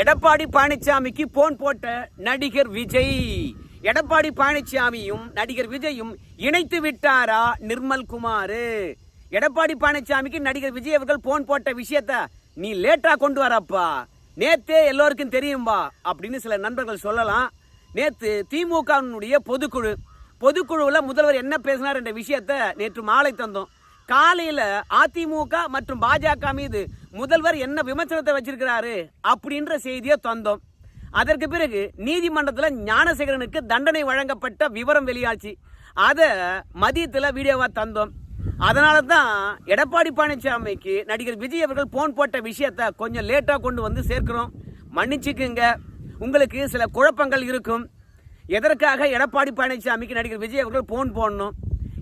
எடப்பாடி பழனிசாமிக்கு போன் போட்ட நடிகர் விஜய். எடப்பாடி பழனிசாமியும் நடிகர் விஜயும் இணைத்து விட்டாரா நிர்மல் குமார்? எடப்பாடி பழனிசாமிக்கு நடிகர் விஜய் அவர்கள் போன் போட்ட விஷயத்த நீ லேட்டா கொண்டு வரப்பா. நேத்தே எல்லோருக்கும் தெரியும்பா அப்படின்னு சில நண்பர்கள் சொல்லலாம். நேத்து திமுகவினுடைய பொதுக்குழு பொதுக்குழுவில் முதல்வர் என்ன பேசினார் என்ற விஷயத்த நேற்று மாலை தந்தோம். காலையில அதிமுக மற்றும் பாஜக மீது முதல்வர் என்ன விமர்சனத்தை வச்சிருக்கிறாரு அப்படின்ற செய்தியை தந்தோம். அதற்கு பிறகு நீதிமன்றத்தில் ஞானசேகரனுக்கு தண்டனை வழங்கப்பட்ட விவரம் வெளியாச்சு. அதை மதியத்தில் வீடியோவாக தந்தோம். அதனால தான் எடப்பாடி பழனிசாமிக்கு நடிகர் விஜய் அவர்கள் போன் போட்ட விஷயத்த கொஞ்சம் லேட்டாக கொண்டு வந்து சேர்க்கிறோம். மன்னிச்சுக்குங்க. உங்களுக்கு சில குழப்பங்கள் இருக்கும். எதற்காக எடப்பாடி பழனிசாமிக்கு நடிகர் விஜய் அவர்கள் போன் போடணும்?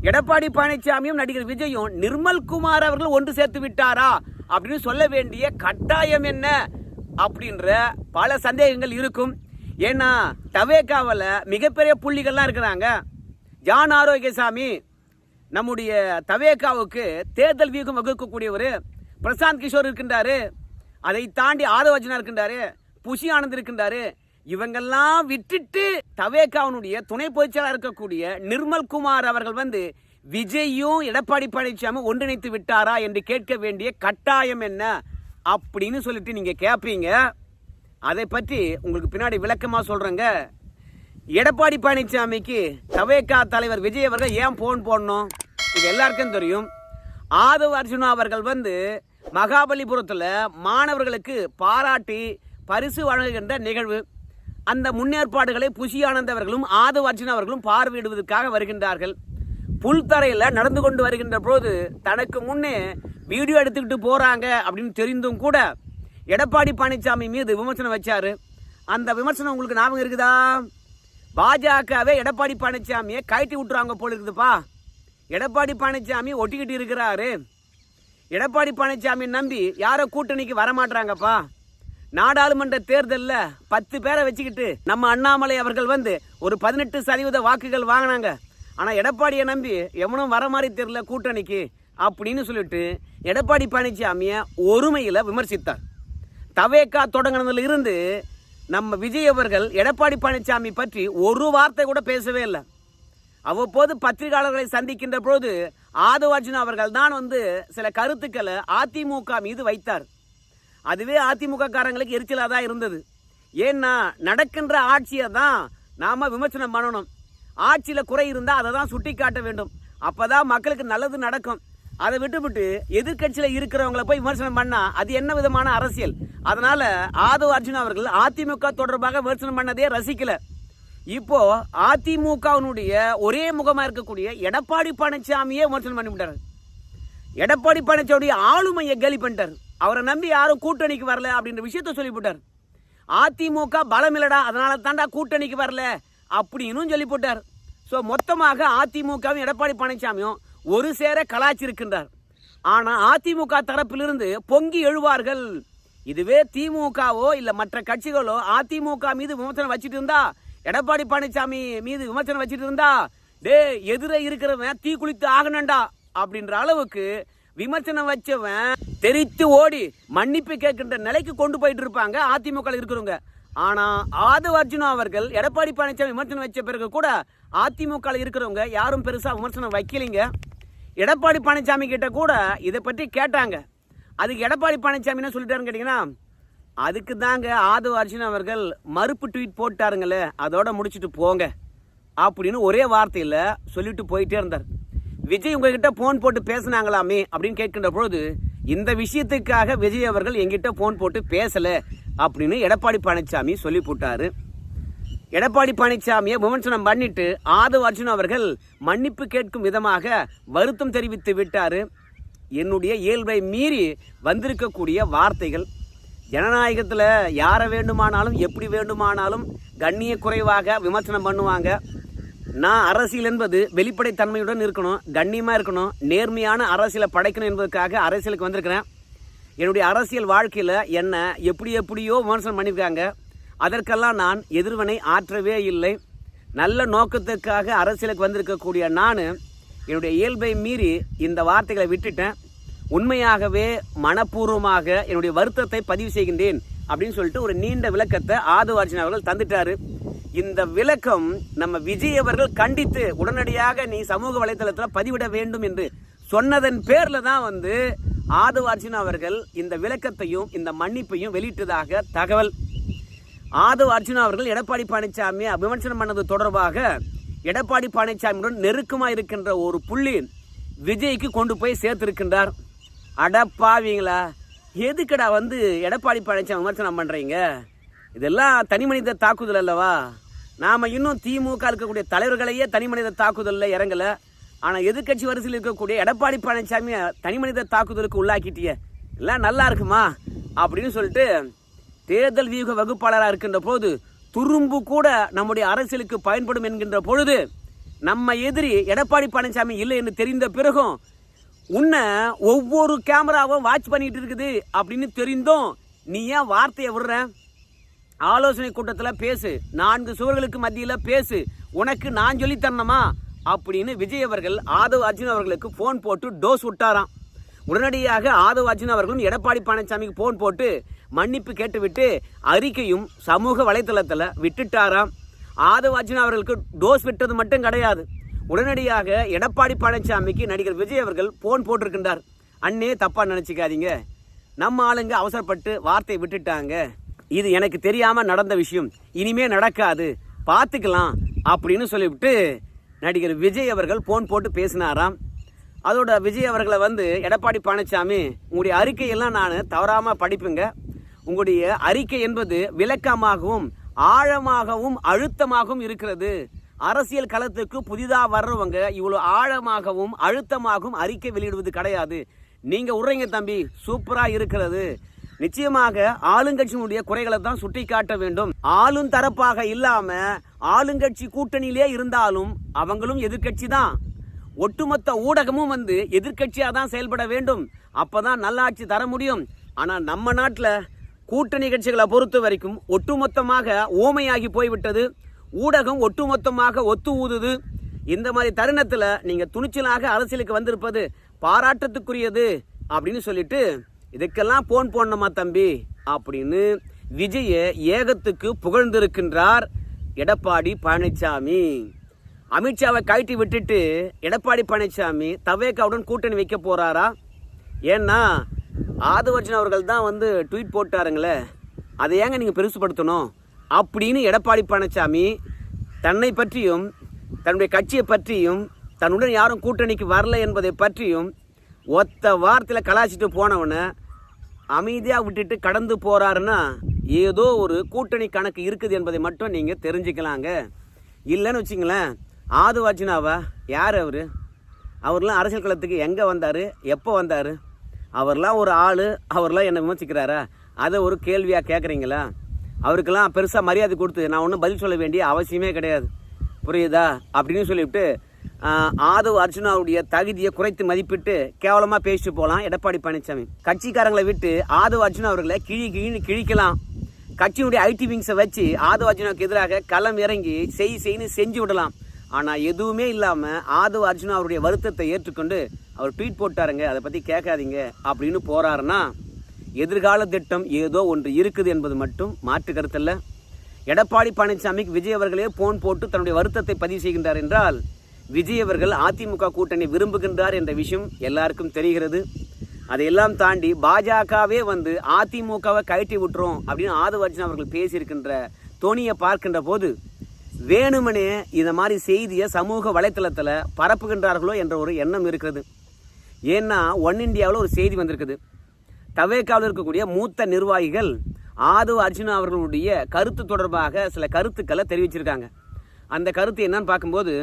எடப்பாடி பழனிசாமியும் நடிகர் விஜயும் நிர்மல் குமார் அவர்கள் ஒன்று சேர்த்து விட்டாரா அப்படின்னு சொல்ல வேண்டிய கட்டாயம் என்ன அப்படின்ற பல சந்தேகங்கள் இருக்கும். ஏன்னா தவேக்காவில் மிகப்பெரிய புள்ளிகள்லாம் இருக்கிறாங்க. ஜான் ஆரோக்கியசாமி நம்முடைய தவேகாவுக்கு தேர்தல் வியூகம் வகுக்கக்கூடியவர். பிரசாந்த் கிஷோர் இருக்கின்றாரு. அதை தாண்டி ஆதவஜனா இருக்கின்றாரு. புஷி ஆனந்த் இருக்கின்றாரு. இவங்கெல்லாம் விட்டுட்டு தவேகாவனுடைய துணை பொதுச்செயலாளர் இருக்கக்கூடிய நிர்மல் குமார் அவர்கள் வந்து விஜயும் எடப்பாடி பழனிசாமி ஒன்றிணைத்து விட்டாரா என்று கேட்க வேண்டிய கட்டாயம் என்ன அப்படின்னு சொல்லிட்டு நீங்கள் கேட்பீங்க அதை பற்றி உங்களுக்கு பின்னாடி விளக்கமாக சொல்கிறேங்க எடப்பாடி பழனிசாமிக்கு தவேகா தலைவர் விஜய் அவர்கள் ஏன் போன் போடணும்? இது எல்லாருக்கும் தெரியும். ஆதவ் அர்ஜுனா அவர்கள் வந்து மகாபலிபுரத்தில் மாணவர்களுக்கு பாராட்டி பரிசு வழங்குகின்ற நிகழ்வு. அந்த முன்னேற்பாடுகளை புஷியானந்த் அவர்களும் ஆதவ் அர்ஜுன் அவர்களும் பார்வையிடுவதற்காக வருகின்றார்கள். புல்தரையில் நடந்து கொண்டு வருகின்ற போது தனக்கு முன்னே வீடியோ எடுத்துக்கிட்டு போகிறாங்க அப்படின்னு தெரிந்தும் கூட எடப்பாடி பழனிசாமி மீது விமர்சனம் வச்சார். அந்த விமர்சனம் உங்களுக்கு ஞாபகம் இருக்குதா? பாஜகவே எடப்பாடி பழனிசாமியை கழட்டி விட்டுறாங்க போல இருக்குதுப்பா. எடப்பாடி பழனிசாமி ஒட்டிக்கிட்டு இருக்கிறாரு. எடப்பாடி பழனிசாமி நம்பி யாரோ கூட்டணிக்கு வரமாட்டாங்கப்பா நாடாளுமன்ற தேர்தலில் பத்து பேரை வச்சுக்கிட்டு நம்ம அண்ணாமலை அவர்கள் வந்து ஒரு பதினெட்டு சதவீத வாக்குகள் வாங்கினாங்க. ஆனால் எடப்பாடியை நம்பி எவனும் வர மாதிரி தெரியல கூட்டணிக்கு அப்படின்னு சொல்லிட்டு எடப்பாடி பழனிசாமியை ஒருமையில் விமர்சித்தார். தவேக்கா தொடங்கினதுல இருந்து நம்ம விஜய் அவர்கள் எடப்பாடி பழனிசாமி பற்றி ஒரு வார்த்தை கூட பேசவே இல்லை. அவ்வப்போது பத்திரிகையாளர்களை சந்திக்கின்ற போது ஆதவார்ஜுன் அவர்கள் தான் வந்து சில கருத்துக்களை அதிமுக மீது வைத்தார். அதுவே அதிமுக காரங்களுக்கு எரிச்சலாக தான் இருந்தது. ஏன்னா நடக்கின்ற ஆட்சியை தான் நாம் விமர்சனம் பண்ணணும். ஆட்சியில் குறை இருந்தால் அதை தான் சுட்டி காட்ட வேண்டும். அப்பதான் மக்களுக்கு நல்லது நடக்கும். அதை விட்டுவிட்டு எதிர்க்கட்சியில் இருக்கிறவங்கள போய் விமர்சனம் பண்ணால் அது என்ன விதமான அரசியல்? அதனால் ஆதவ் அர்ஜுன் அவர்கள் அதிமுக தொடர்பாக விமர்சனம் பண்ணதே ரசிக்கலை. இப்போ அதிமுகவினுடைய ஒரே முகமாக இருக்கக்கூடிய எடப்பாடி பழனிசாமியே விமர்சனம் பண்ணிவிட்டார். எடப்பாடி பழனிசாமி ஆளுமையை கேலி பண்ணிட்டார். அவரை நம்பி யாரும் கூட்டணிக்கு வரல அப்படின்ற விஷயத்த சொல்லிவிட்டார் அதிமுக பலம் இல்லடா அதனால தாண்டா கூட்டணிக்கு வரல அப்படின்னு சொல்லி போட்டார். ஸோ மொத்தமாக அதிமுகவும் எடப்பாடி பழனிசாமியும் ஒரு சேர கலாச்சிருக்கின்றார் ஆனால் அதிமுக தரப்பிலிருந்து பொங்கி எழுவார்கள். இதுவே திமுகவோ இல்லை மற்ற கட்சிகளோ அதிமுக மீது விமர்சனம் வச்சுட்டு இருந்தா எடப்பாடி பழனிசாமி மீது விமர்சனம் வச்சுட்டு இருந்தா டே எதிரே இருக்கிறவன் தீ குளித்து ஆகணும்டா. அப்படின்ற அளவுக்கு விமர்சனம் வச்சவன் தெரித்து ஓடி மன்னிப்பு கேட்கின்ற நிலைக்கு கொண்டு போயிட்டு இருப்பாங்க அதிமுக இருக்கிறவங்க. ஆனா ஆதவ் அர்ஜுனா அவர்கள் எடப்பாடி பழனிசாமி விமர்சனம் வச்ச பிறகு கூட அதிமுக இருக்கிறவங்க யாரும் பெருசா விமர்சனம் வைக்கலைங்க. எடப்பாடி பழனிசாமி கிட்ட கூட இதை பற்றி கேட்டாங்க. அதுக்கு எடப்பாடி பழனிசாமி என்ன சொல்லிட்டாருன்னு கேட்டீங்கன்னா அதுக்கு தாங்க ஆதவ் அர்ஜுனா அவர்கள் மறுப்பு ட்வீட் போட்டாருங்களே அதோட முடிச்சுட்டு போங்க. அப்படின்னு ஒரே வார்த்தையில் சொல்லிட்டு போயிட்டே இருந்தார். விஜய் உங்ககிட்ட ஃபோன் போட்டு பேசினாங்களாமே அப்படின்னு கேட்கின்ற பொழுது இந்த விஷயத்துக்காக விஜய் அவர்கள் எங்கிட்ட ஃபோன் போட்டு பேசலை அப்படின்னு எடப்பாடி பழனிசாமி சொல்லி போட்டாரு. எடப்பாடி பழனிசாமியை விமர்சனம் பண்ணிட்டு ஆதவ் அர்ஜுன் அவர்கள் மன்னிப்பு கேட்கும் விதமாக வருத்தம் தெரிவித்து விட்டார். என்னுடைய இயல்பை மீறி வந்திருக்கக்கூடிய வார்த்தைகள். ஜனநாயகத்தில் யாரை வேண்டுமானாலும் எப்படி வேண்டுமானாலும் கண்ணிய குறைவாக விமர்சனம் பண்ணுவாங்க. நான் அரசியல் என்பது வெளிப்படைத்தன்மையுடன் இருக்கணும் கண்ணியமாக இருக்கணும் நேர்மையான அரசியலை படைக்கணும் என்பதற்காக அரசியலுக்கு வந்திருக்கிறேன். என்னுடைய அரசியல் வாழ்க்கையில் என்னை எப்படி எப்படியோ விமர்சனம் பண்ணியிருக்காங்க. அதற்கெல்லாம் நான் எதிர்வினை ஆற்றவே இல்லை. நல்ல நோக்கத்துக்காக அரசியலுக்கு வந்திருக்கக்கூடிய நான் என்னுடைய இயல்பை மீறி இந்த வார்த்தைகளை விட்டுட்டேன். உண்மையாகவே மனப்பூர்வமாக என்னுடைய வருத்தத்தை பதிவு செய்கின்றேன் அப்படின்னு சொல்லிட்டு ஒரு நீண்ட விளக்கத்தை ஆதவ அர்ஜுன் அவர்கள் தந்துட்டார். இந்த விளக்கம் நம்ம விஜய் அவர்கள் கண்டித்து உடனடியாக நீ சமூக வலைதளத்தில் பதிவிட வேண்டும் என்று சொன்னதன் பேரில் தான் வந்து ஆதவ அவர்கள் இந்த விளக்கத்தையும் இந்த மன்னிப்பையும் வெளியிட்டதாக தகவல். ஆதவ அர்ஜுனா அவர்கள் எடப்பாடி பழனிசாமியை விமர்சனம் பண்ணது தொடர்பாக எடப்பாடி பழனிசாமியுடன் நெருக்கமாக இருக்கின்ற ஒரு புள்ளி விஜய்க்கு கொண்டு போய் சேர்த்திருக்கின்றார். அடப்பாவீங்களா எதுக்கடா வந்து எடப்பாடி பழனிசாமி விமர்சனம் பண்ணுறீங்க இதெல்லாம் தனி மனித தாக்குதல் அல்லவா? நாம் இன்னும் திமுக இருக்கக்கூடிய தலைவர்களையே தனி மனித இறங்கலை. ஆனால் எதிர்கட்சி எதிர்க்கட்சி வரிசையில் இருக்கக்கூடிய எடப்பாடி பழனிசாமி தனி மனித தாக்குதலுக்கு உள்ளாக்கிட்டிய. எல்லாம் நல்லா இருக்குமா? அப்படின்னு சொல்லிட்டு தேர்தல் வியூக வகுப்பாளராக இருக்கின்ற போது துரும்பு கூட நம்முடைய அரசியலுக்கு பயன்படும் என்கின்ற பொழுது நம்ம எதிரி எடப்பாடி பழனிசாமி இல்லை என்று தெரிந்த பிறகும் உன்னை ஒவ்வொரு கேமராவும் வாட்ச் பண்ணிட்டு இருக்குது அப்படின்னு தெரிந்தும். நீ ஏன் வார்த்தையை விடுற? ஆலோசனை கூட்டத்தில் பேசு. நான்கு சுவர்களுக்கு மத்தியில் பேசு. உனக்கு நான் சொல்லி தரணுமா? அப்படின்னு விஜய் அவர்கள் ஆதவ் அர்ஜுன் அவர்களுக்கு ஃபோன் போட்டு டோஸ் விட்டாராம். உடனடியாக ஆதவ் அர்ஜுன் அவர்களும் எடப்பாடி பழனிசாமிக்கு ஃபோன் போட்டு மன்னிப்பு கேட்டுவிட்டு அறிக்கையும் சமூக வலைத்தளத்தில் விட்டுட்டாராம். ஆதவ் அர்ஜுன் அவர்களுக்கு டோஸ் விட்டது மட்டும் கிடையாது. உடனடியாக எடப்பாடி பழனிசாமிக்கு நடிகர் விஜய் அவர்கள் ஃபோன் போட்டிருக்கின்றார். அண்ணே தப்பாக நினச்சிக்காதீங்க. நம்ம ஆளுங்க அவசரப்பட்டு வார்த்தையை விட்டுட்டாங்க. இது எனக்கு தெரியாமல் நடந்த விஷயம். இனிமே நடக்காது. பார்த்துக்கலாம் அப்படின்னு சொல்லிவிட்டு நடிகர் விஜய் அவர்கள் ஃபோன் போட்டு பேசினாராம். அதோட விஜய் அவர்களை வந்து எடப்பாடி பழனிசாமி உங்களுடைய அறிக்கையெல்லாம் நான் தவறாமல் படிப்புங்க. உங்களுடைய அறிக்கை என்பது விளக்கமாகவும் ஆழமாகவும் அழுத்தமாகவும் இருக்கிறது. அரசியல் களத்துக்கு புதிதாக வர்றவங்க இவ்வளோ ஆழமாகவும் அழுத்தமாகவும் அறிக்கை வெளியிடுவது கிடையாது. நீங்கள் விடுறீங்க தம்பி. சூப்பராக இருக்கிறது. நிச்சயமாக ஆளுங்கட்சியினுடைய குறைகளை தான் சுட்டி காட்ட வேண்டும். ஆளும் தரப்பாக இல்லாம ஆளுங்கட்சி கூட்டணியிலே இருந்தாலும் அவங்களும் எதிர்க்கட்சி தான். ஒட்டுமொத்த ஊடகமும் வந்து எதிர்க்கட்சியா தான் செயல்பட வேண்டும். அப்பதான் நல்லாட்சி தர முடியும். ஆனால் நம்ம நாட்டில் கூட்டணி கட்சிகளை பொறுத்த வரைக்கும் ஒட்டுமொத்தமாக ஓமையாகி போய்விட்டது. ஊடகம் ஒட்டுமொத்தமாக ஒத்து ஊதுது. இந்த மாதிரி தருணத்தில் நீங்கள் துணிச்சலாக அரசியலுக்கு வந்திருப்பது பாராட்டத்துக்குரியது அப்படின்னு சொல்லிட்டு இதுக்கெல்லாம் போன் போடணுமா தம்பி? அப்படின்னு விஜய ஏகத்துக்கு புகழ்ந்திருக்கின்றார் எடப்பாடி பழனிசாமி அமித்ஷாவை கழட்டி விட்டுட்டு எடப்பாடி பழனிசாமி தவேக்காவுடன் கூட்டணி வைக்க போறாரா? ஏன்னா ஆதவர்ஜன் அவர்கள் தான் வந்து ட்வீட் போட்டாருங்களே அதை ஏங்க நீங்கள் பெருசுப்படுத்தணும் அப்படின்னு எடப்பாடி பழனிசாமி தன்னை பற்றியும் தன்னுடைய கட்சியை பற்றியும் தன்னுடன் யாரும் கூட்டணிக்கு வரல என்பதை பற்றியும் ஒத்த வாரத்தில் கலாச்சிட்டு போனவனை அமைதியாக விட்டுட்டு கடந்து போகிறாருன்னா ஏதோ ஒரு கூட்டணி கணக்கு இருக்குது என்பதை மட்டும் நீங்கள் தெரிஞ்சுக்கலாங்க. இல்லைன்னு வச்சிங்களேன் ஆதுவாச்சினாவா யார் அவர்? அவர்லாம் அரசியல் களத்துக்கு எங்கே வந்தார்? எப்போ வந்தார்? அவர்லாம் ஒரு ஆள் அவர்லாம் என்னை விமர்சிக்கிறாரா? அதை ஒரு கேள்வியாக கேட்குறீங்களா அவருக்கெல்லாம் பெருசாக மரியாதை கொடுத்து நான் ஒன்றும் பதில் சொல்ல வேண்டிய அவசியமே கிடையாது. புரியுதா? அப்படின்னு சொல்லிவிட்டு ஆதவ் அர்ஜுனாவுடைய தகுதியை குறைத்து மதிப்பிட்டு கேவலமாக பேசிட்டு போகலாம் எடப்பாடி பழனிசாமி கட்சிக்காரங்களை விட்டு ஆதவ் அர்ஜுனா அவர்களை கிழி கிழின்னு கிழிக்கலாம். கட்சியினுடைய ஐடி விங்ஸை வச்சு ஆதவ் அர்ஜுனாவுக்கு எதிராக களம் இறங்கி செய் செய்ன்னு செஞ்சு விடலாம். ஆனால் எதுவுமே இல்லாமல் ஆதவ் அர்ஜுனா அவருடைய வருத்தத்தை ஏற்றுக்கொண்டு அவர் ட்வீட் போட்டாருங்க அதை பற்றி கேட்காதீங்க அப்படின்னு போகிறாருன்னா எதிர்கால திட்டம் ஏதோ ஒன்று இருக்குது என்பது மட்டும் மாற்று கருத்தல்ல. எடப்பாடி பழனிசாமிக்கு விஜய் அவர்களே போன் போட்டு தன்னுடைய வருத்தத்தை பதிவு செய்கின்றார் என்றால் விஜய் அவர்கள் அதிமுக கூட்டணி விரும்புகின்றார் என்ற விஷயம் எல்லாருக்கும் தெரிகிறது. அதையெல்லாம் தாண்டி பாஜகவே வந்து அதிமுகவை கழட்டி விட்டுரும் அப்படின்னு ஆதவர்ஜன் அவர்கள் பேசியிருக்கின்ற தோனியை பார்க்கின்ற போது வேணுமனே இந்த மாதிரி செய்தியை சமூக வலைத்தளத்தில் பரப்புகின்றார்களோ என்ற ஒரு எண்ணம் இருக்கிறது. ஏன்னா ஒன் இண்டியாவில் ஒரு செய்தி வந்திருக்குது. தவேக்காவில் இருக்கக்கூடிய மூத்த நிர்வாகிகள் ஆதவ் அர்ஜுனா அவர்களுடைய கருத்து தொடர்பாக சில கருத்துக்களை தெரிவிச்சிருக்காங்க. அந்த கருத்து என்னன்னு பார்க்கும்போது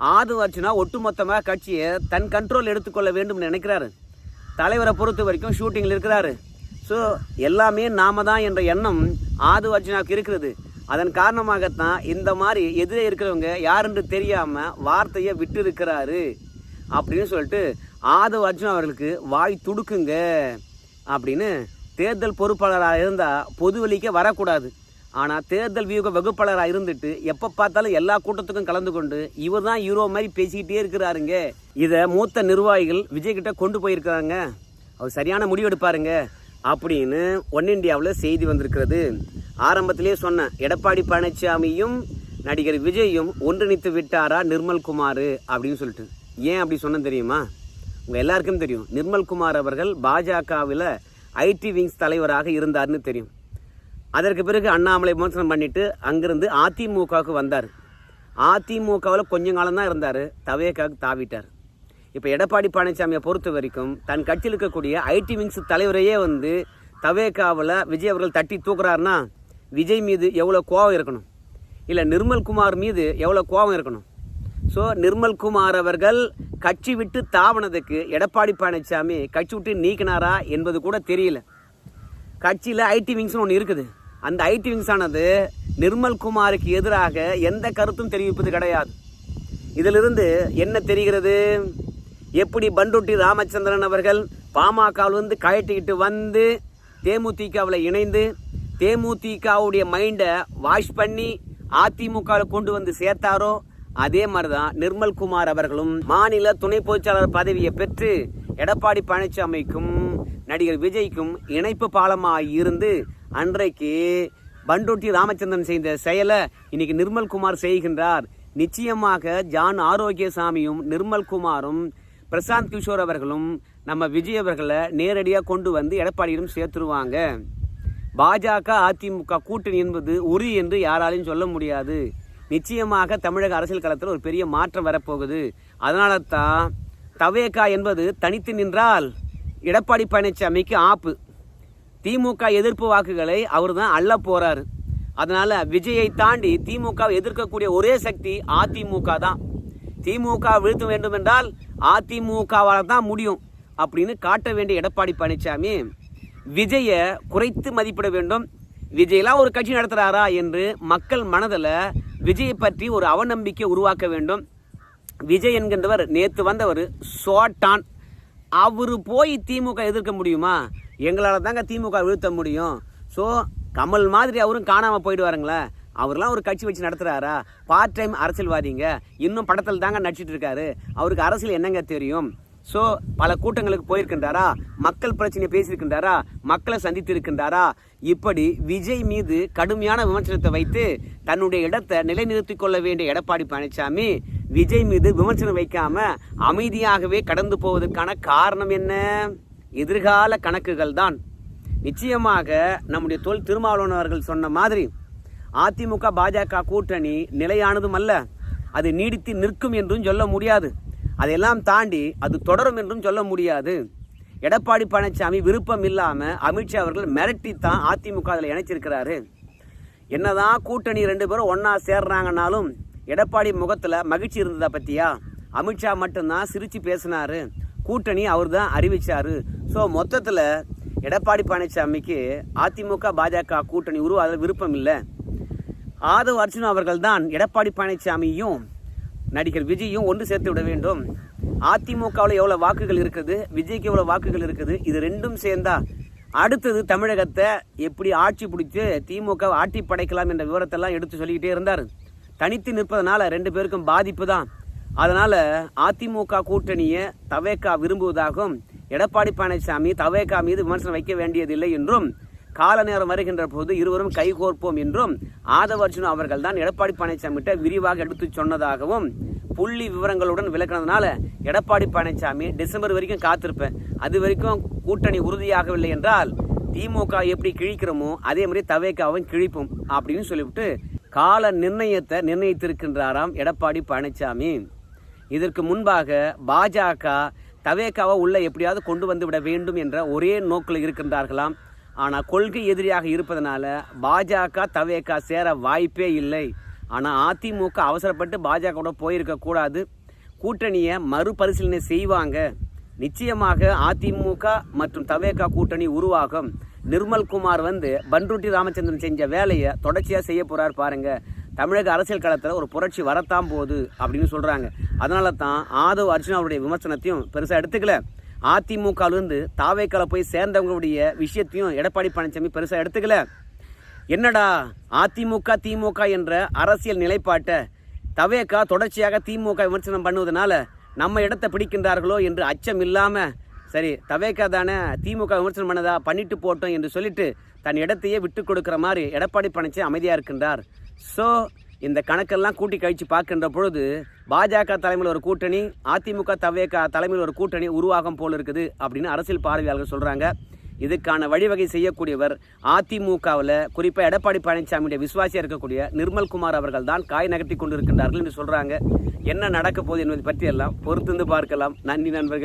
ஆதவ் ஒட்டுமொத்தமாக கட்சியை தன் கண்ட்ரோல் எடுத்துக்கொள்ள வேண்டும் நினைக்கிறாரு. தலைவரை பொறுத்த வரைக்கும் ஷூட்டிங்கில் இருக்கிறாரு. ஸோ எல்லாமே நாம தான் என்ற எண்ணம் ஆது இருக்கிறது. அதன் காரணமாகத்தான் இந்த மாதிரி எதிரே இருக்கிறவங்க யாருன்னு தெரியாமல் வார்த்தையை விட்டு இருக்கிறாரு அப்படின்னு சொல்லிட்டு ஆதவ் அர்ஜுன் அவர்களுக்கு வாய் துடுக்குங்க அப்படின்னு தேர்தல் பொறுப்பாளராக இருந்தால் பொதுவெளிக்க வரக்கூடாது. ஆனால் தேர்தல் வியூக வகுப்பாளராக இருந்துட்டு எப்போ பார்த்தாலும் எல்லா கூட்டத்துக்கும் கலந்து கொண்டு இவர் தான் ஹீரோ மாதிரி பேசிக்கிட்டே இருக்கிறாருங்க. இதை மூத்த நிர்வாகிகள் விஜய்கிட்ட கொண்டு போயிருக்கிறாங்க. அவர் சரியான முடிவு எடுப்பாருங்க அப்படின்னு ஒன் இண்டியாவில் செய்தி வந்திருக்கிறது. ஆரம்பத்திலே சொன்னேன் எடப்பாடி பழனிசாமியும் நடிகர் விஜயும் ஒன்றிணைத்து விட்டாரா நிர்மல்குமார் அப்படின்னு சொல்லிட்டு. ஏன் அப்படி சொன்னேன் தெரியுமா? உங்கள் எல்லாருக்கும் தெரியும். நிர்மல்குமார் அவர்கள் பாஜகவில் ஐடி விங்ஸ் தலைவராக இருந்தார்னு தெரியும். அதற்கு பிறகு அண்ணாமலை விமர்சனம் பண்ணிவிட்டு அங்கேருந்து அதிமுகவுக்கு வந்தார். அதிமுகவில் கொஞ்ச காலம் தான் இருந்தார். தவேக்காவுக்கு தாவிட்டார். இப்போ எடப்பாடி பழனிசாமியை பொறுத்த வரைக்கும் தன் கட்சியில் இருக்கக்கூடிய ஐடி விங்ஸ் தலைவரையே வந்து தவேக்காவில் விஜய் அவர்கள் தட்டி தூக்குறாருன்னா விஜய் மீது எவ்வளோ கோபம் இருக்கணும்? இல்லை நிர்மல்குமார் மீது எவ்வளோ கோபம் இருக்கணும்? ஸோ நிர்மல்குமார் அவர்கள் கட்சி விட்டு தாவனதுக்கு எடப்பாடி பழனிசாமி கட்சி விட்டு நீக்கினாரா என்பது கூட தெரியல. கட்சியில் ஐடி விங்ஸ்னு ஒன்று இருக்குது. அந்த ஐடி விங்ஸ் ஆனது நிர்மல் குமாருக்கு எதிராக எந்த கருத்தும் தெரிவிப்பது கிடையாது. இதிலிருந்து என்ன தெரிகிறது? எப்படி பண்டுட்டி ராமச்சந்திரன் அவர்கள் பாமகவில் வந்து கழட்டிக்கிட்டு வந்து தேமுதிகவில் இணைந்து தேமுதிகவுடைய மைண்டை வாஷ் பண்ணி அதிமுகவில் கொண்டு வந்து சேர்த்தாரோ? அதே மாதிரி தான் நிர்மல்குமார் அவர்களும் மாநில துணை பொதுச்சாளர் பதவியை பெற்று எடப்பாடி பழனிசாமிக்கும் நடிகர் விஜய்க்கும் இணைப்பு பாலமாக இருந்து அன்றைக்கு பண்டொட்டி ராமச்சந்திரன் செய்த செயலை இன்னைக்கு நிர்மல்குமார் செய்கின்றார். நிச்சயமாக ஜான் ஆரோக்கியசாமியும் நிர்மல்குமாரும் பிரசாந்த் கிஷோர் அவர்களும் நம்ம விஜய் அவர்களை நேரடியாக கொண்டு வந்து எடப்பாடியிடம் சேர்த்துருவாங்க. பாஜக அதிமுக கூட்டணி என்பது உரி என்று யாராலையும் சொல்ல முடியாது. நிச்சயமாக தமிழக அரசியல் களத்தில் ஒரு பெரிய மாற்றம் வரப்போகுது. அதனால தான் தவேகா என்பது தனித்து நின்றால் எடப்பாடி பழனிசாமிக்கு ஆப்பு. திமுக எதிர்ப்பு வாக்குகளை அவர் தான் அள்ள போகிறாரு அதனால் விஜயை தாண்டி திமுக எதிர்க்கக்கூடிய ஒரே சக்தி அதிமுக தான். திமுக வீழ்த்த வேண்டும் என்றால் அதிமுகவால் தான் முடியும் அப்படின்னு காட்ட வேண்டிய எடப்பாடி பழனிசாமி விஜயை குறைத்து மதிப்பிட வேண்டும். விஜயெல்லாம் ஒரு கட்சி நடத்துறாரா என்று மக்கள் மனதில் விஜயை பற்றி ஒரு அவநம்பிக்கை உருவாக்க வேண்டும். விஜய் என்கின்றவர் நேற்று வந்தவர் சோட்டான். அவர் போய் திமுக எதிர்க்க முடியுமா? எங்களால் தாங்க திமுக வீழ்த்த முடியும். ஸோ கமல் மாதிரி அவரும் காணாமல் போயிடுவாருங்களே. அவர்லாம் ஒரு கட்சி வச்சு நடத்துகிறாரா பார்ட் டைம் அரசியல்வாதிங்க. இன்னும் படத்தில் தாங்க நடிச்சிட்டு இருக்காரு. அவருக்கு அரசியல் என்னங்க தெரியும்? ஸோ பல கூட்டங்களுக்கு போயிருக்கின்றாரா? மக்கள் பிரச்சனையை பேசியிருக்கின்றாரா? மக்களை சந்தித்து இருக்கின்றாரா இப்படி விஜய் மீது கடுமையான விமர்சனத்தை வைத்து தன்னுடைய இடத்தை நிலைநிறுத்திக் கொள்ள வேண்டிய எடப்பாடி பழனிசாமி விஜய் மீது விமர்சனம் வைக்காம அமைதியாகவே கடந்து போவதற்கான காரணம் என்ன? எதிர்கால கணக்குகள் தான். நிச்சயமாக நம்முடைய தொல் திருமாவளவன் அவர்கள் சொன்ன மாதிரி அதிமுக பாஜக கூட்டணி நிலையானதும் அல்ல. அது நீடித்து நிற்கும் என்றும் சொல்ல முடியாது. அதையெல்லாம் தாண்டி அது தொடரும் என்றும் சொல்ல முடியாது. எடப்பாடி பழனிசாமி விருப்பம் இல்லாமல் அமித்ஷா அவர்கள் மிரட்டி தான் அதிமுக அதில் இணைச்சிருக்கிறாரு. என்னதான் கூட்டணி ரெண்டு பேரும் ஒன்றா சேர்றாங்கனாலும் எடப்பாடி முகத்தில் மகிழ்ச்சி இருந்ததா பற்றியா அமித்ஷா மட்டும்தான் சிரித்து பேசினாரு. கூட்டணி அவர் தான் அறிவித்தார் ஸோ மொத்தத்தில் எடப்பாடி பழனிசாமிக்கு அதிமுக பாஜக கூட்டணி உருவாத விருப்பம் இல்லை. ஆதவ் அர்ஜுனா அவர்கள் தான் எடப்பாடி பழனிசாமியும் நடிகர் விஜயும் ஒன்று சேர்த்து விட வேண்டும். அதிமுகவில் எவ்வளோ வாக்குகள் இருக்குது? விஜய்க்கு எவ்வளோ வாக்குகள் இருக்குது? இது ரெண்டும் சேர்ந்தா அடுத்தது தமிழகத்தை எப்படி ஆட்சி பிடிச்சி திமுக ஆட்டி படைக்கலாம் என்ற விவரத்தெல்லாம் எடுத்து சொல்லிக்கிட்டே இருந்தார். தனித்து நிற்பதனால ரெண்டு பேருக்கும் பாதிப்பு தான் அதனால அதிமுக கூட்டணியை தவேக்கா விரும்புவதாகவும் எடப்பாடி பழனிசாமி தவேக்கா மீது விமர்சனம் வைக்க வேண்டியதில்லை என்றும் கால நேரம் வருகின்ற போது இருவரும் கைகோர்ப்போம் என்றும் ஆதவர்ஜுன் அவர்கள் தான் எடப்பாடி பழனிசாமிகிட்ட விரிவாக எடுத்து சொன்னதாகவும் புள்ளி விவரங்களுடன் விளக்கினதுனால எடப்பாடி பழனிசாமி டிசம்பர் வரைக்கும் காத்திருப்பேன். அது வரைக்கும் கூட்டணி உறுதியாகவில்லை என்றால் திமுக எப்படி கிழிக்கிறோமோ அதே மாதிரி தவேக்காவும் கிழிப்போம் அப்படின்னு சொல்லிவிட்டு கால நிர்ணயத்தை நிர்ணயித்திருக்கின்றாராம் எடப்பாடி பழனிசாமி இதற்கு முன்பாக பாஜக தவேக்காவை உள்ள எப்படியாவது கொண்டு வந்து விட வேண்டும் என்ற ஒரே நோக்கில் இருக்கின்றார்களாம். ஆனால் கொள்கை எதிரியாக இருப்பதனால பாஜக தவேக்கா சேர வாய்ப்பே இல்லை. ஆனால் அதிமுக அவசரப்பட்டு பாஜகவோட போயிருக்கக்கூடாது கூட்டணியை மறுபரிசீலனை செய்வாங்க. நிச்சயமாக அதிமுக மற்றும் தவேகா கூட்டணி உருவாகும். நிர்மல்குமார் வந்து பன்ருட்டி ராமச்சந்திரன் செஞ்ச வேலையை தொடர்ச்சியாக செய்ய போறார் பாருங்க. தமிழக அரசியல் களத்தில் ஒரு புரட்சி வரத்தான் போகுது அப்படின்னு சொல்கிறாங்க அதனால தான் ஆதவ் அர்ஜுனா அவருடைய விமர்சனத்தையும் பெருசாக எடுத்துக்கல. அதிமுகவிலிருந்து தாவேக்கால போய் சேர்ந்தவங்களுடைய விஷயத்தையும் எடப்பாடி பழனிசாமி பெருசாக எடுத்துக்கல. என்னடா அதிமுக திமுக என்ற அரசியல் நிலைப்பாட்டை தவேக்கா தொடர்ச்சியாக திமுக விமர்சனம் பண்ணுவதனால நம்ம இடத்தை பிடிக்கின்றார்களோ என்று அச்சம் இல்லாமல் சரி தவேக்கா தானே திமுக விமர்சனம் பண்ணதா? பண்ணிட்டு போட்டோம் என்று சொல்லிட்டு தன் இடத்தையே விட்டு கொடுக்குற மாதிரி எடப்பாடி பணிச்சு அமைதியாக இருக்கின்றார். ஸோ இந்த கணக்கெல்லாம் கூட்டி கழித்து பார்க்கின்ற பொழுது பாஜக தலைமையில் ஒரு கூட்டணி அதிமுக தவேகா தலைமையில் ஒரு கூட்டணி உருவாகும் போல் இருக்குது அப்படின்னு அரசியல் பார்வையாளர்கள் சொல்கிறாங்க இதுக்கான வழிவகை செய்யக்கூடியவர் அதிமுகவில் குறிப்பாக எடப்பாடி பழனிசாமியுடைய விசுவாசியாக இருக்கக்கூடிய நிர்மல்குமார் அவர்கள் தான் காய் நகர்த்தி கொண்டிருக்கின்றார்கள் என்று சொல்கிறாங்க என்ன நடக்க போகுது என்பதை பற்றியெல்லாம் பொறுத்திருந்து பார்க்கலாம். நன்றி நண்பர்கள்.